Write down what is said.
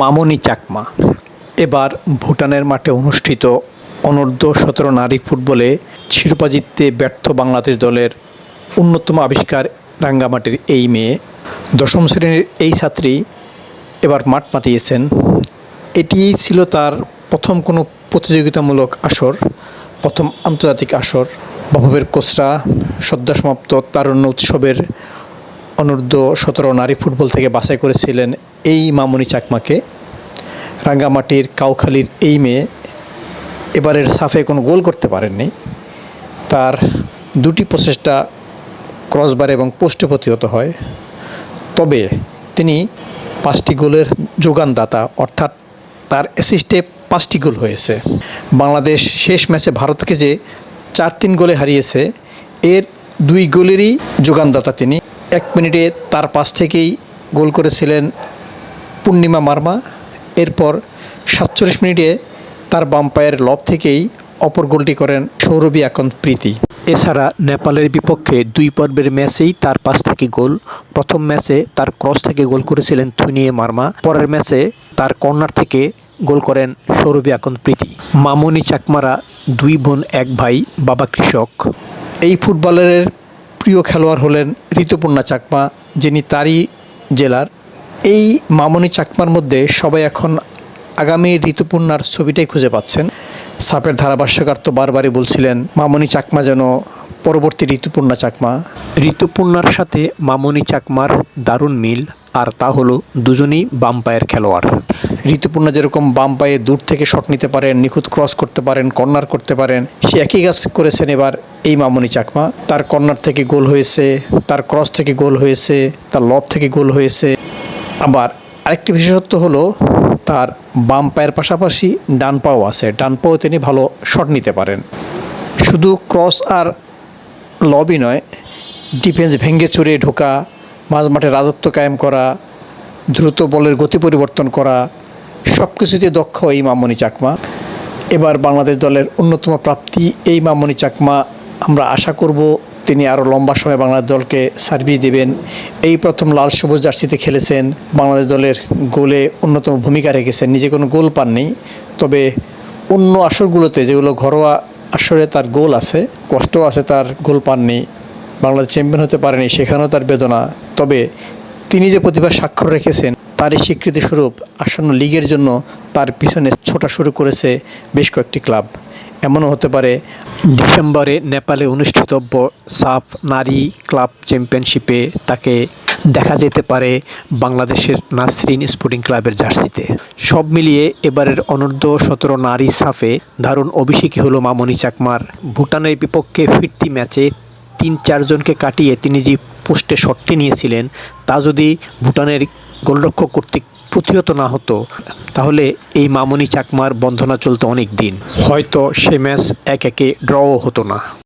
মামনি চাকমা। এবার ভুটানের মাঠে অনুষ্ঠিত অনূর্ধ্ব সতেরো নারী ফুটবলে শিরোপা জিততে ব্যর্থ বাংলাদেশ দলের অন্যতম আবিষ্কার রাঙ্গামাটির এই মেয়ে। দশম শ্রেণির এই ছাত্রী এবার মাঠ মাতিয়েছেন। এটি ছিল তার প্রথম কোনো প্রতিযোগিতামূলক আসর, প্রথম আন্তর্জাতিক আসর। বাফুফের কোচরা সদ্যসমাপ্ত তারুণ্য উৎসবের অনূর্ধ্ব সতেরো নারী ফুটবল থেকে বাছাই করেছিলেন এই মামনি চাকমাকে, রাঙ্গামাটির কাউখালীর এই মেয়ে এবারের সাফে কোনো গোল করতে পারেননি। তার দুটি প্রচেষ্টা ক্রসবার এবং পোস্টে প্রতিহত হয়। তবে তিনি পাঁচটি গোলের যোগানদাতা, অর্থাৎ তার অ্যাসিস্টে পাঁচটি গোল হয়েছে। বাংলাদেশ শেষ ম্যাচে ভারতকে যে চার তিন গোলে হারিয়েছে, এর দুই গোলেরই যোগানদাতা তিনি। এক মিনিটে তার পাশ থেকেই গোল করেছিলেন পূর্ণিমা মার্মা। এরপর সাতচল্লিশ মিনিটে তার বাম পায়ের লব থেকেই অপর গোলটি করেন সৌরভী আকন প্রীতি। এছাড়া নেপালের বিপক্ষে দুই পর্বের ম্যাচেই তার পাশ থেকে গোল। প্রথম ম্যাচে তার ক্রস থেকে গোল করেছিলেন থুনিয়ে মার্মা। পরের ম্যাচে তার কর্নার থেকে গোল করেন সৌরভী আকন প্রীতি। মামনি চাকমারা দুই বোন এক ভাই বাবা কৃষক। এই ফুটবলারের প্রিয় খেলোয়াড় হলেন ঋতুপূর্ণা চাকমা যিনি তারই জেলার এই মামনি চাকমার মধ্যে সবাই এখন আগামী ঋতুপূর্ণার ছবিটাই খুঁজে পাচ্ছেন। সাপের ধারাভাষ্যকার তো বারবারই বলছিলেন মামনি চাকমা যেন পরবর্তী ঋতুপূর্ণা চাকমা। ঋতুপূর্ণার সাথে মামনি চাকমার দারুণ মিল আর তা হলো দুজনই বাম পায়ের খেলোয়াড়। ঋতুপূর্ণা যেরকম বাম পায়ে দূর থেকে শট নিতে পারেন নিখুঁত ক্রস করতে পারেন কর্নার করতে পারেন সে একই কাজ করেছেন এবার এই মামনি চাকমা। তার কর্নার থেকে গোল হয়েছে তার ক্রস থেকে গোল হয়েছে তার লব থেকে গোল হয়েছে। আবার আরেকটি বিশেষত্ব হলো তার বাম পায়ের পাশাপাশি ডান পাও আছে। ডান পাও তিনি ভালো শট নিতে পারেন। শুধু ক্রস আর লবই নয় ডিফেন্স ভেঙে চুরে ঢোকা, মাঝ মাঠে রাজত্ব কায়েম করা, দ্রুত বলের গতি পরিবর্তন করা সব কিছুতে দক্ষ এই মামনি চাকমা। এবার বাংলাদেশ দলের অন্যতম প্রাপ্তি এই মামনি চাকমা আমরা আশা করব তিনি আরও লম্বা সময় বাংলাদেশ দলকে সার্ভিস দেবেন। এই প্রথম লাল সবুজ জার্সিতে খেলেছেন। বাংলাদেশ দলের গোলে অন্যতম ভূমিকা রেখেছেন। নিজে কোনো গোল পাননি। তবে অন্য আসরগুলোতে যেগুলো ঘরোয়া আসরে তার গোল আছে কষ্ট আছে তার গোল পাননি। বাংলাদেশ চ্যাম্পিয়ন হতে পারেনি, সেখানেও তার বেদনা। তবে তিনি যে প্রতিভা স্বাক্ষর রেখেছেন, তারই স্বীকৃতিস্বরূপ আসন্ন লিগের জন্য তার পিছনে ছোটা শুরু করেছে বেশ কয়েকটি ক্লাব। এমনও হতে পারে। ডিসেম্বরে নেপালে অনুষ্ঠিতব্য সাফ নারী ক্লাব চ্যাম্পিয়নশিপে তাকে দেখা যেতে পারে বাংলাদেশের নাসরিন স্পোর্টিং ক্লাবের জার্সিতে। সব মিলিয়ে এবারের অনূর্ধ্ব সতেরো নারী সাফে দারুণ অভিষেকই হলো মামনি চাকমার। ভুটানের বিপক্ষে ফিরতি ম্যাচে তিন চারজনকে কাটিয়ে তিনি যে পোস্টে শটটি নিয়েছিলেন, তা যদি ভুটানের গোলরক্ষক কর্তৃক প্রতিহত না হতো, তাহলে এই মামনি চাকমার বন্ধনা চলতো অনেক দিন। হয়তো সে ম্যাচ এক একে ড্রও হতো না।